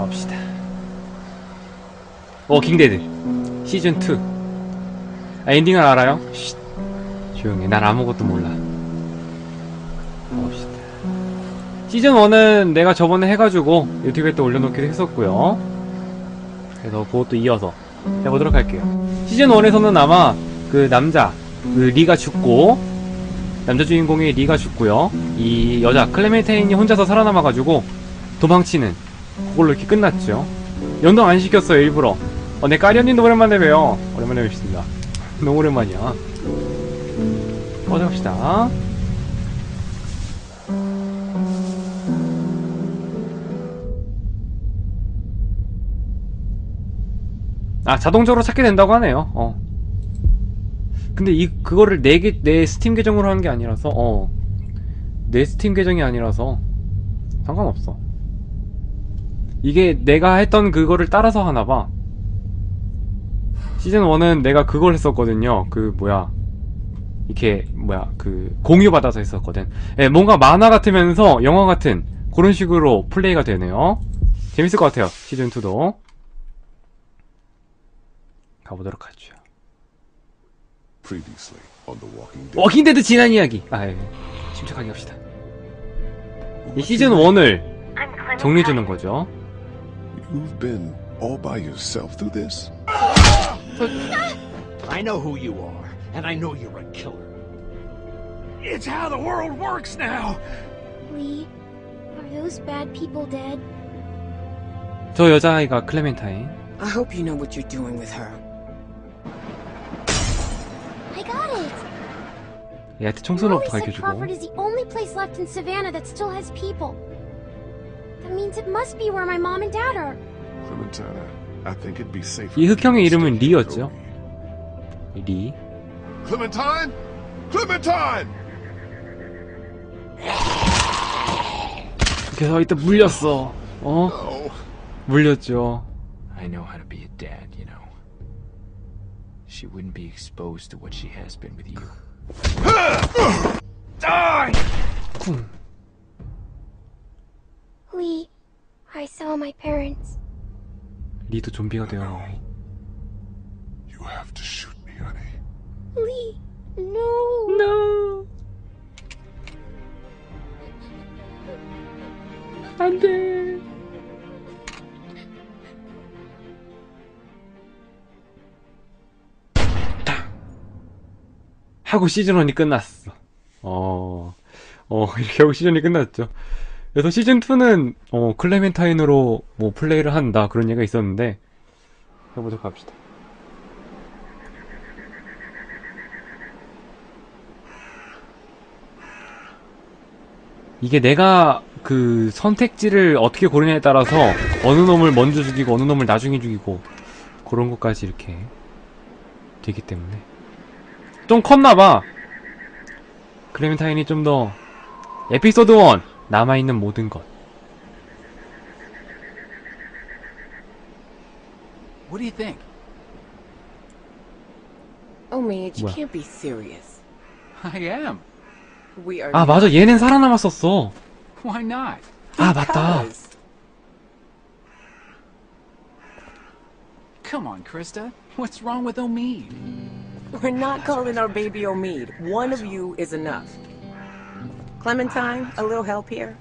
가봅시다. 워킹데드 시즌 2. 아, 엔딩을 알아요? 쉿. 조용해. 난 아무것도 몰라. 가봅시다. 시즌 1은 내가 저번에 해가지고 유튜브에 또 올려놓기도 했었고요. 그래서 그것도 이어서 해보도록 할게요. 시즌 1에서는 아마 그 남자, 그 리가 죽고, 남자 주인공의 리가 죽고요. 이 여자 클레멘테인이 혼자서 살아남아가지고 도망치는 그걸로 이렇게 끝났죠. 연동 안 시켰어요 일부러. 어, 내 까리언님도 오랜만에 봬요. 오랜만에 뵙습니다. 너무 오랜만이야. 꺼져갑시다. 아 자동적으로 찾게 된다고 하네요. 어. 근데 이 그거를 내, 계- 내 스팀 계정으로 한 게 아니라서 어. 내 스팀 계정이 아니라서 상관없어. 이게 내가 했던 그거를 따라서 하나 봐. 시즌 1은 내가 그걸 했었거든요. 그 뭐야. 이렇게 뭐야 그 공유 받아서 했었거든. 예, 뭔가 만화 같으면서 영화 같은 그런 식으로 플레이가 되네요. 재밌을 것 같아요. 시즌 2도 가보도록 하죠. Previously on The Walking Dead. 워킹데드 지난 이야기. 아, 예. 침착하게 합시다. 이 시즌 1을 정리해 주는 거죠. You've been all by yourself through this? I know who you are, and I know you're a killer. It's how the world works now! Lee, are those bad people dead? 저 여자아이가 클레멘타인. I hope you know what you're doing with her. I got it! 얘한테 청소년부터 Molly said 가르쳐주고. Crawford is the only place left in Savannah that still has people. That means it must be where my mom and dad are. Clementina, I think it'd be safer. 이 흑형의 if you 이름은 stayed 리였죠. with 리. me. Clementine? Clementine! 그래서 이때 물렸어. 어? Oh, 물렸죠. I know how to be a dad, you know. She wouldn't be exposed to what she has been with you. 쿵. I saw my parents. 리도 좀비가 되어. you have to shoot me, honey. Lee, no. No. 안 돼. 딱. 하고 시즌 1이 끝났어. 어, 어, 이렇게 하고 시즌이 끝났죠. 그래서 시즌 2는, 어, 클레멘타인으로 뭐 플레이를 한다. 그런 얘기가 있었는데, 해보도록 합시다. 이게 내가 그 선택지를 어떻게 고르냐에 따라서 어느 놈을 먼저 죽이고 어느 놈을 나중에 죽이고 그런 것까지 이렇게 되기 때문에 좀 컸나봐 클레멘타인이 좀 더 에피소드 1 남아있는 모든 것 What do you think? Oh, Mage, you Well. can't be serious. I am. We are. 아 맞아 얘는 살아남았었어 Why not? 아 맞다 Because Come on, Krista. What's wrong with Omid? We're not calling our baby Omid. One of you is enough. Clementine, a little help here?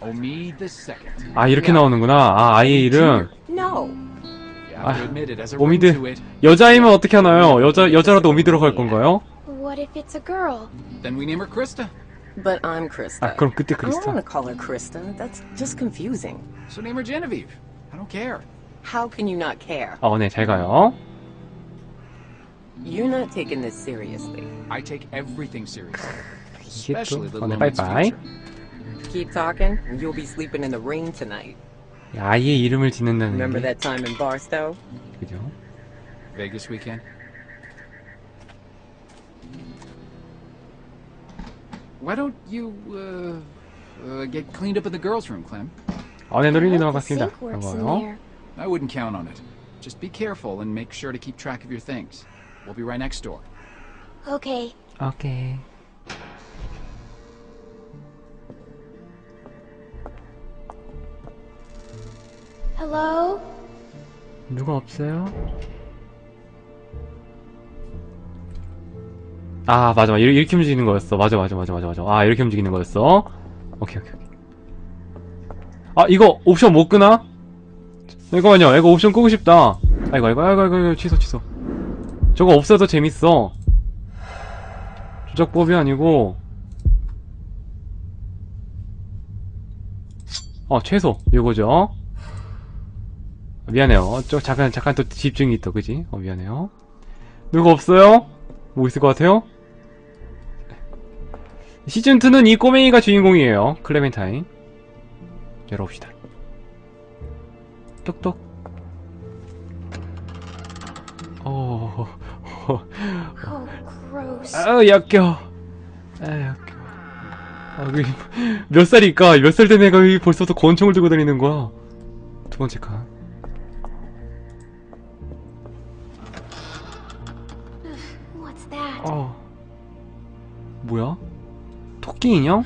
Omid the second. 아 이렇게 나오는구나 아 아이의 이름 No. You have to 아, admit it as a ring to 오미드 it. 여자이면 어떻게 하나요 여자 여자라도 오미 들어갈 건가요 What if it's a girl? Then we name her Krista. But I'm Krista. 아 그럼 그때 I don't want 크리스타 to call her Krista. That's just confusing. So name her Genevieve. I don't care. How can you not care? 아네잘 가요 You're not taking this seriously. I take everything seriously. 이게 또 Especially little 오네 Omid's 빠이빠이 future. Keep talking, and you'll be sleeping in the rain tonight. 아이의 이름을 짓는다는 Remember 게 that time in Barstow? 그죠 Vegas weekend. Why don't you uh, uh, get cleaned up in the girls' room, Clem? 아네 노린이 I hope the 나갔습니다 sink works in 반가워요 there. I wouldn't count on it. Just be careful and make sure to keep track of your things. We'll be right next door. Okay. 오 Hello? 누가 없어요? 아 맞아 맞아. 이렇게, 움직이는 거였어. 맞아 맞아 맞아 맞아 맞아. 아 이렇게 움직이는 거였어. 오케이 오케이 오케이. 아 이거 옵션 못 끄나? 잠깐만요. 이거 옵션 끄고 싶다. 아이고 아이고 아이고 아이고, 아이고 취소 취소. 저거 없어도 재밌어. 조작법이 아니고. 어 최소. 이거죠 미안해요. 저 잠깐 잠깐 또 집중이 있다, 그지? 어 미안해요. 누구 없어요? 뭐 있을 것 같아요? 시즌 2는 이 꼬맹이가 주인공이에요. 클레멘타인. 열어봅시다. 똑똑. 어, 어. 아 약겨. 아 약겨. 아, 그, 몇 살일까? 몇 살 된 애가 왜 벌써부터 권총을 들고 다니는 거야? 두 번째 칸. What's that? 어. 뭐야? 토끼 인형?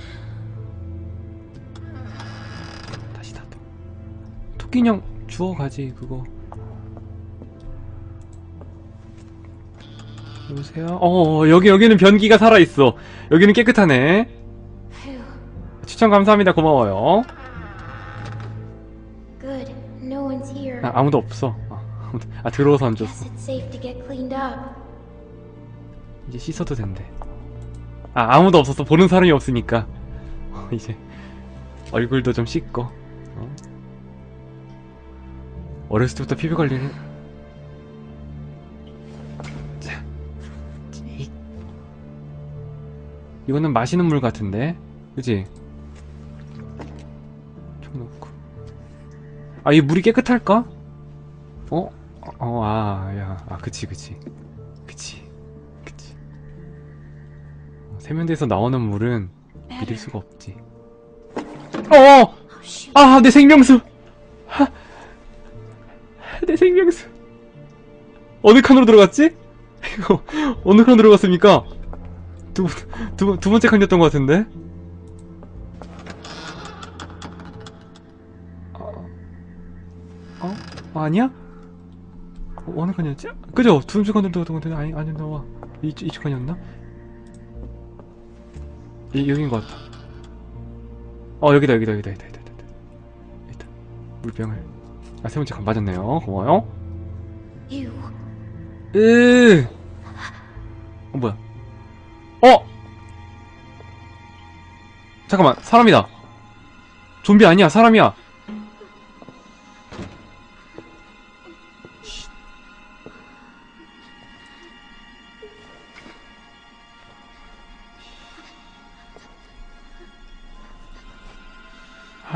다시 닫아. 토끼 인형 주워 가지 그거. 여보세요? 어, 여기 여기는 변기가 살아 있어. 여기는 깨끗하네. 추천 감사합니다. 고마워요. 아, 아무도 없어. 아, 아무도- 아 들어와서 안 줬어. 이제 씻어도 된대. 아, 아무도 없었어. 보는 사람이 없으니까. 어, 이제 얼굴도 좀 씻고. 어? 어렸을 때부터 피부 관리를. 자. 이거는 마시는 물 같은데, 그지? 좀 넣고. 아, 이 물이 깨끗할까? 어? 어, 아, 야, 아, 그치, 그치. 세면대에서 나오는 물은 믿을 수가 없지. 어! Shoot. 아, 내 생명수! 하, 내 생명수. 어느 칸으로 들어갔지? 이거, 어느 칸으로 들어갔습니까? 두, 두, 두 번째 칸이었던 것 같은데? 어? 어? 어, 아니야? 어, 어느 칸이었지? 그죠? 두 번째 칸으로 들어갔던 것 같은데? 아니, 아니, 나와. 이쪽, 이쪽 칸이었나? 이, 여긴 것 같다. 어, 여기다, 여기다, 여기다, 여기다, 여기다, 여기다. 여기다. 물병을. 아, 세 번째 칸 맞았네요. 고마워요. Ew. 으. 어, 뭐야? 어! 잠깐만, 사람이다. 좀비 아니야, 사람이야.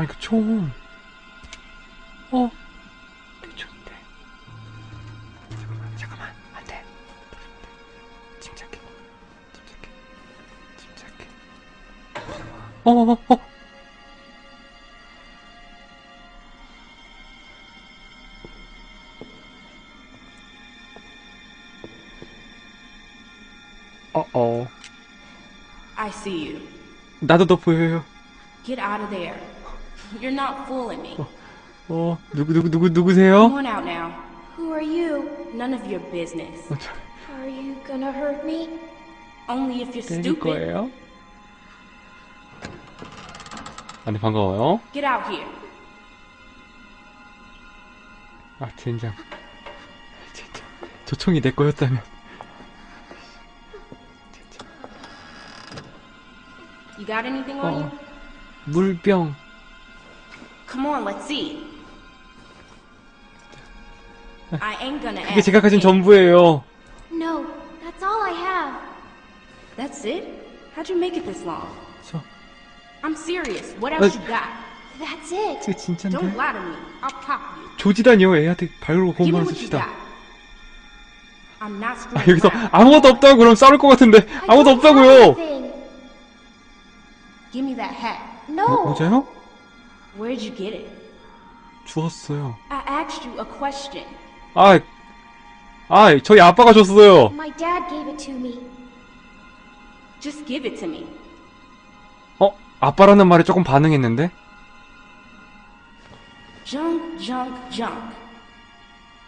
아, 이거 총. 어? 내 총인데. 잠깐만, 잠깐만, 안 돼. 침착해. 침착해. 침착해. 어, 어, 어. 어, 어. I see you. 나도 더 보여요. Get out of there. You're not fooling me. 어, 누구, 누구, 누구, Come 누구세요? on out now. Who are you? None of your business. 어, 저, Are you gonna hurt me? Only if you're 때릴 stupid. 거예요? 아니, 반가워요. Get out here. 아, 젠장. 젠장. 저 총이 내 거였다면. You got anything on 어, you? 물병. Come on, let's see. I ain't gonna ask. 제가 가진. 전부예요. No, that's all I have. That's it? How'd you make it this long? 저, I'm serious. What else Uh, you got? That's it. 이게 진짠데? Don't lie to me. I'll pop you. 조지다니요, 애한테 발로 you 씁시다. 아, 여기서. 아무것도 없다고 그럼 싸울 것 같은데, 아무것도 없다고요! Give me that hat. No. 어, 모자요? Where'd you get it? 주웠어요. I asked you a question. 아, 아, 저희 아빠가 줬어요. My dad gave it to me. Just give it to me. 어? 아빠라는 말에 조금 반응했는데? Junk, junk, junk.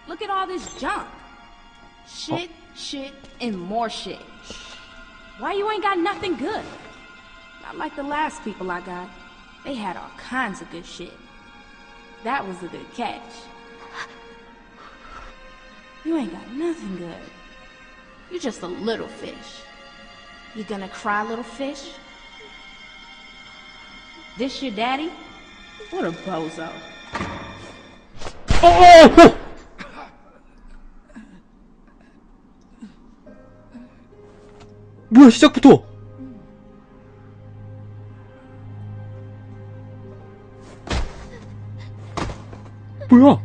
Look at all this junk. Shit, shit, and more shit. Why you ain't got nothing good? Not like the last people I got. They had all kinds of good shit. That was a good catch. You ain't got nothing good. You just a little fish. You gonna cry, little fish? This your daddy? What a bozo. 어, 어, 어! 뭐야 시작부터 뭐야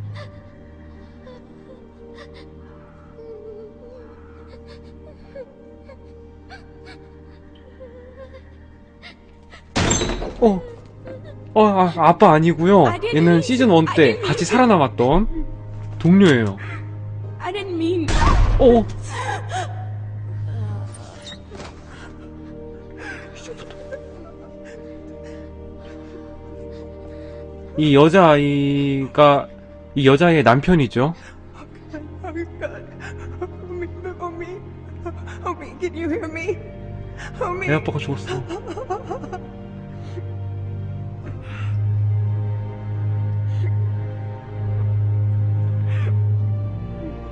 어, 어, 아, 아빠 아니고요. 얘는 시즌 1 때 같이 살아남았던 동료예요. 어. 이 여자아이가 이 여자의 남편이죠. 애 아빠가 죽었어.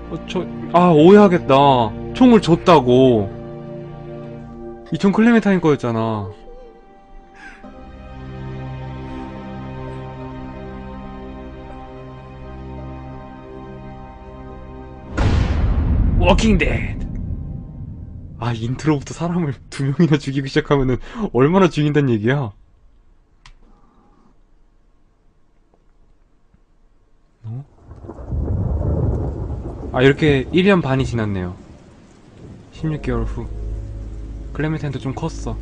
어, 저, 아, 오해하겠다. 총을 줬다고. 이 총 클레멘타인 거였잖아. 워킹 데드! 아, 인트로부터 사람을 두 명이나 죽이기 시작하면은 얼마나 죽인다는 얘기야? 어? 아, 이렇게 1년 반이 지났네요. 16개월 후. 클레멘타인도 좀 컸어.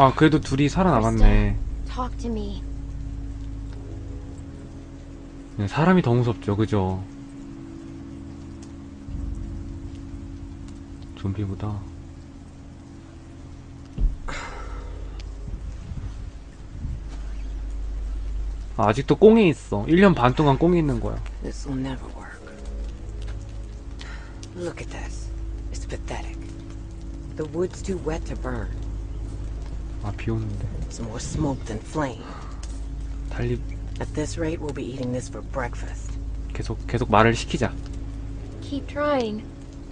아, 그래도 둘이 살아남았네. Talk to me. 네, 사람이 더 무섭죠, 그죠? 좀비보다. 아, 아직도 꽁에 있어. 1년 반 동안 꽁에 있는 거야. This will never work. Look at this. It's pathetic. The wood's too wet to burn. 아, 비 오는데. It's more smoke than flame. 달리, At this rate, we'll be eating this for breakfast. 계속, 계속 말을 시키자. Keep trying.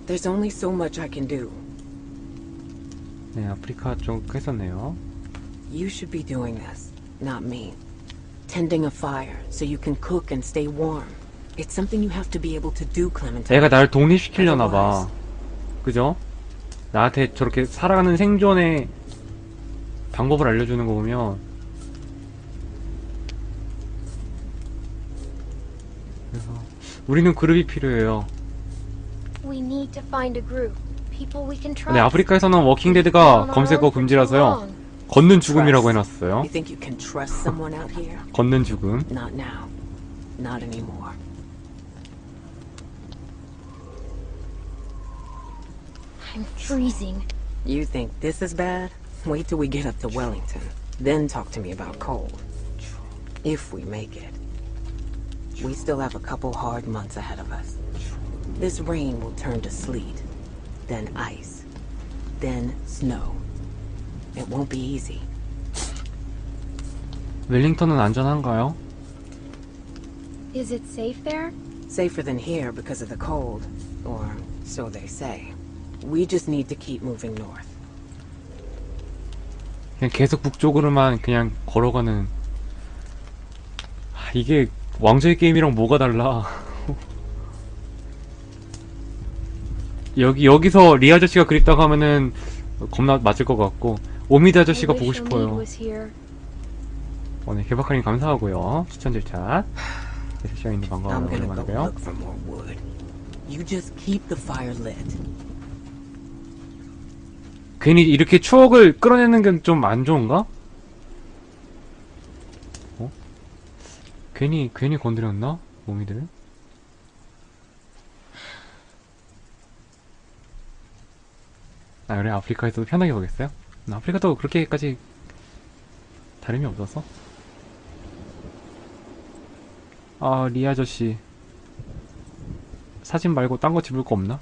There's only so much I can do. 네, 아프리카 쪽 했었네요. You should be doing this, not me. Tending a fire so you can cook and stay warm. It's something you have to be able to do, Clementine. 애가 나를 독립시키려나 봐. 그죠? 나한테 저렇게 살아가는 생존의 방법을 알려주는 거 보면 그래서 우리는 그룹이 필요해요. We need to find a group. People we can trust. 근데 아프리카에서는 워킹데드가 검색어 금지라서요. 걷는 죽음이라고 해놨어요. You think you can trust someone out here? 걷는 죽음. Not now. Not anymore. I'm freezing. You think this is bad? Wait till we get up to Wellington. Then talk to me about cold. If we make it. We still have a couple hard months ahead of us. This rain will turn to sleet, then ice, then snow. It won't be easy. 웰링턴은 안전한가요? Is it safe there? Safer than here because of the cold, or so they say. We just need to keep moving north. 그냥 계속 북쪽으로만 그냥 걸어가는 아, 이게 왕좌의 게임이랑 뭐가 달라 여기 여기서 리 아저씨가 그립다고 하면은 겁나 맞을 것 같고 오미드 아저씨가 보고 싶어요. 오늘 개박하님 감사하고요 추천들 차 세션 있는 I'm 반가워요 오랜만이고요. You just keep the fire lit. 괜히 이렇게 추억을 끌어내는 게좀안 좋은가? 어? 괜히 괜히 건드렸나? 오미들? 아 그래 아프리카에서도 편하게 보겠어요? 음, 아프리카도 그렇게까지 다름이 없어서 아리 아저씨 사진 말고 딴 거 집을 거 없나?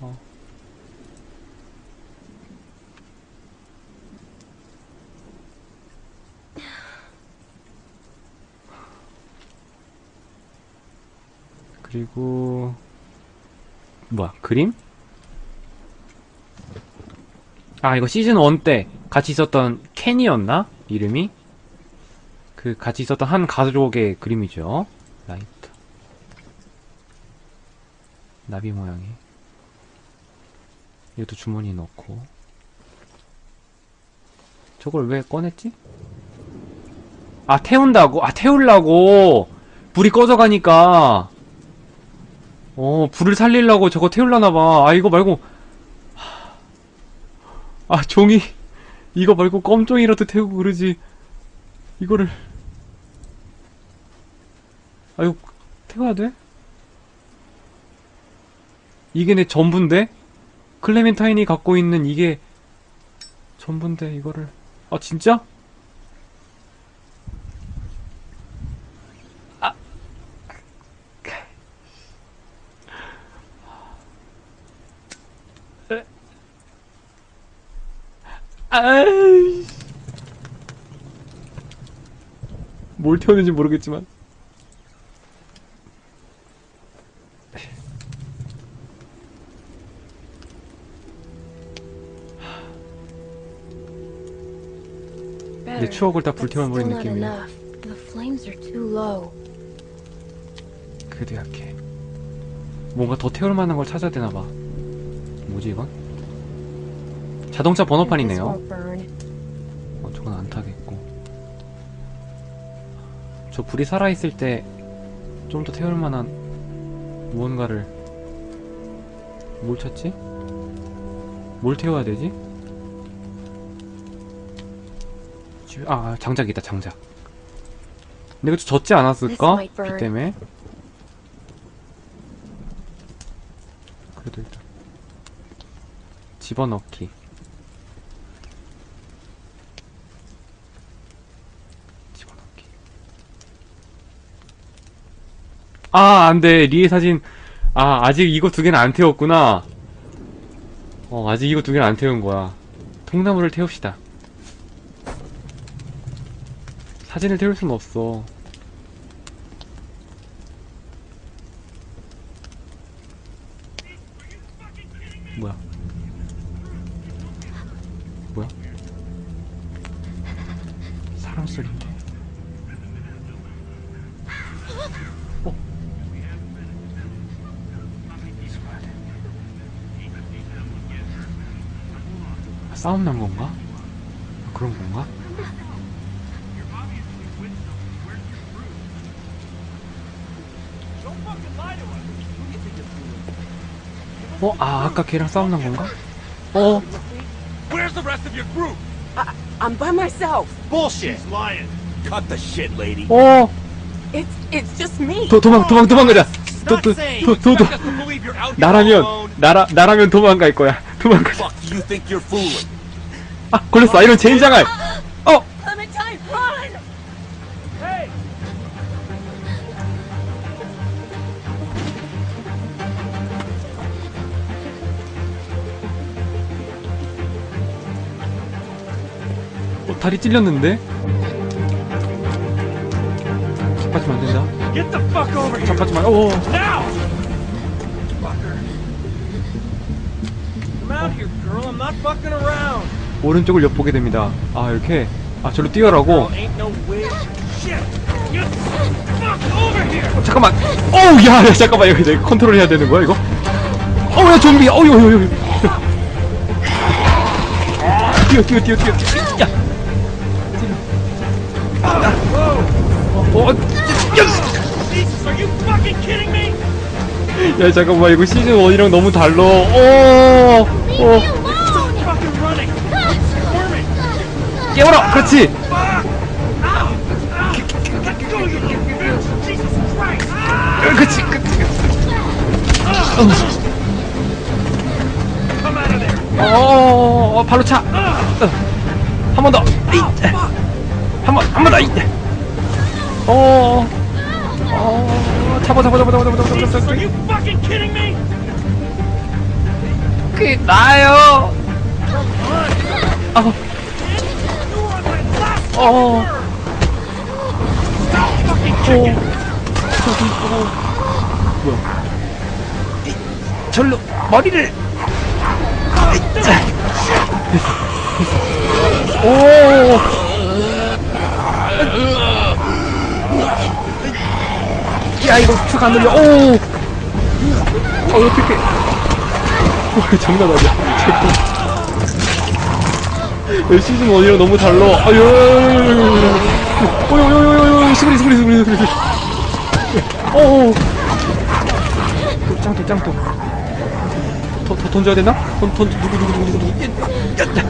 어. 그리고 뭐야 그림? 아 이거 시즌 1 때 같이 있었던 켄이었나? 이름이? 그 같이 있었던 한 가족의 그림이죠 라이트 나비 모양이 이것도 주머니에 넣고 저걸 왜 꺼냈지? 아 태운다고? 아 태우려고 불이 꺼져가니까 어 불을 살리려고 저거 태울라나봐 아 이거 말고 아 종이 이거 말고 껌종이라도 태우고 그러지 이거를 아 이거 태워야 돼? 이게 내 전부인데? 클레멘타인이 갖고 있는 이게 전부인데 이거를 아 진짜? 아이 뭘 태웠는지 모르겠지만. 내 추억을 다 불태워버린 느낌이야. 그래도 약해 뭔가 더 태울 만한 걸 찾아야 되나봐. 뭐지 이건? 자동차 번호판이네요. 어, 저건 안 타겠고. 저 불이 살아있을 때 좀 더 태울 만한 무언가를 뭘 찾지? 뭘 태워야 되지? 집- 아, 아, 장작 있다, 장작. 내가 좀 젖지 않았을까? 비 때문에. 그래도 일단. 집어넣기. 아, 안 돼. 리의 사진. 아, 아직 이거 두 개는 안 태웠구나. 어, 아직 이거 두 개는 안 태운 거야. 통나무를 태웁시다. 사진을 태울 수는 없어. 뭐야? 뭐야? 사람 소리인데. 어? 숨어야 돼. 아, 싸움 난 건가? 아, 그런 건가? 어? 아, 아까 걔랑 싸움 난 건가? 어? Where's the rest of your group? I'm by myself. Bullshit. She's lying. Cut the shit, lady. 어? It's it's just me. 도, 도망, 도망, 도망가자! 도, Not 도, saying 도, you 도, 도. expect us to believe you're out here 나라면. 나라, 나라면 도망갈 거야. 도망가자. Fuck do you think you're fooling? 아, 걸렸어. 이런 젠장할! 어! Clementine, run! Hey! 어, 다리 찔렸는데? 잡아주면 안 된다. Get the fuck over here! 잡아주면, 어. Now! Fucker. Come out here, girl. I'm not fucking around. 오른쪽을 엿보게 됩니다. 아, 이렇게. 아, 절로 뛰어라고. Girl ain't no witch. Shit! Get the fuck over here! 잠깐만. 어우, 야, 야, 잠깐만. 이거 내가 컨트롤 해야 되는 거야, 이거? 어우, 야, 좀비. 어우, 어우, 어우. 뛰어, 뛰어, 뛰어, 뛰어. 야. 어, 어, Jesus, are you fucking kidding me? 야, 잠깐만. 이거 시즌 1이랑 너무 달라. 어, 어. 깨워라! 그렇지! Ah! 그렇지, 그렇지. There! 어, 어, 발로 차. 한번 더. 에이. 한 번, 더. 어, 어, 잡아, 잡아, 잡아, 잡아, 잡아, 잡아, 잡아, 잡아. 그게 나요. 아, 어, 어, 뭐야? 이, 절로 머리를. 됐어, 됐어. 오. 야 이거 큐가 안 들려. 오. 어 어떻게? 와 장난 아니야. 야, 시즌 1이랑 너무 달라. 아유. 오요요요요요 스그리 스그리 스그리 스그리. 오. 짱또 짱또. 돈, 돈, 돈 줘야 되나? 돈, 돈, 누구, 누구, 누구, 누구, 누구. 야, 야,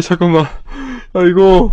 잠깐만. 야, 이거,